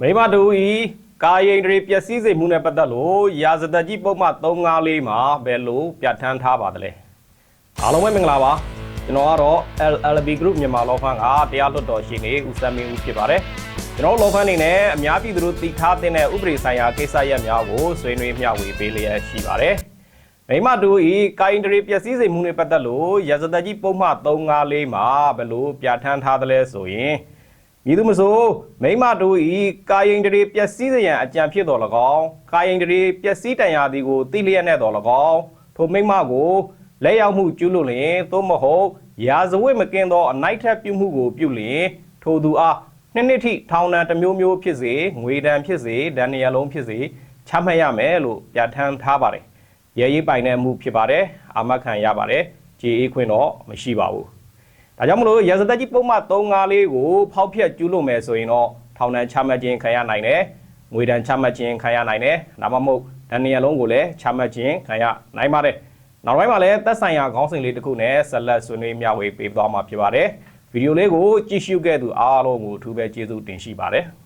မိမတို့ဤကာယိန္ဒြေပျက်စီးစေမှုနဲ့ပတ်သက်လို့ရာဇသက်ကြီးပုံမှန်354မှာဘယ်လိုပြဋ္ဌာန်းထားပါသလဲအားလုံးပဲမင်္ဂလာပါကျွန်တော်ကတော့ LLB Group မြန်မာ Law Firm ကတရားလွှတ်တော်ရှိနေဦးစံမင်းဦးဖြစ်ပါတယ်ကျွန်တော် Law Firm အနေနဲ့အများပြည်သူတို့သိထားတဲ့ဥပဒေဆိုင်ရာကိစ္စရပ်များကိုဆွေးနွေးမျှဝေပေးလျက်ရှိပါတယ်မိမတို့ဤကာယိန္ဒြေပျက်စီးစေမှုနဲ့ပတ်သက်လို့ရာဇသက်ကြီးပုံမှန်354မှာဘယ်လိုပြဋ္ဌာန်းထားသလဲဆိုရင် မည်သူမဆိုမိမတို့ဤကာယိန္ဒြေပျက်စီးစေရန်အကြံဖြစ်တော်၎င်းကာယိန္ဒြေပျက်စီးတန်ရာသည်ကိုသိလျက်နဲ့တော်၎င်းထိုမိမကိုလက်ရောက်မှုကျူးလွန်လျင်သို့မဟုတ်ရာဇဝတ်မကင်းသောအနိုင်ထက်ပြုမှုကိုပြုလျင်ထိုသူအားနှစ်နှစ်ထိထောင်ဒဏ်တစ်မျိုးမျိုးဖြစ်စေငွေဒဏ်ဖြစ်စေဒဏ်နေရာလုံးဖြစ်စေချမှတ်ရမယ်လို့ပြဋ္ဌာန်းထားပါတယ်ရဲရေးပိုင်တဲ့မှုဖြစ်ပါတယ်အာမခံရပါတယ်ကြေအေးခွင့်တော့မရှိပါဘူး ဒါကြောင့်မလို့ရာဇသက်ကြီးပုံမှန်354ကိုဖောက်ဖျက်ကျူးလွန်မယ်ဆိုရင်တော့ထောင်ဒဏ်ချမှတ်ခြင်းခံရနိုင်တယ်။ငွေဒဏ်ချမှတ်ခြင်းခံရနိုင်တယ်။ဒါမှမဟုတ်ဒဏ်နေရာလုံးကိုလည်းချမှတ်ခြင်းခံရနိုင်ပါတယ်။နောက်ပိုင်းမှာလည်းသက်ဆိုင်ရာခေါင်းစဉ်လေးတစ်ခုနဲ့ဆက်လက်ဆွေးနွေးမျှဝေပေးသွားမှာဖြစ်ပါတယ်။ဗီဒီယိုလေးကိုကြည့်ရှုခဲ့သူအားလုံးကိုအထူးပဲကျေးဇူးတင်ရှိပါတယ်။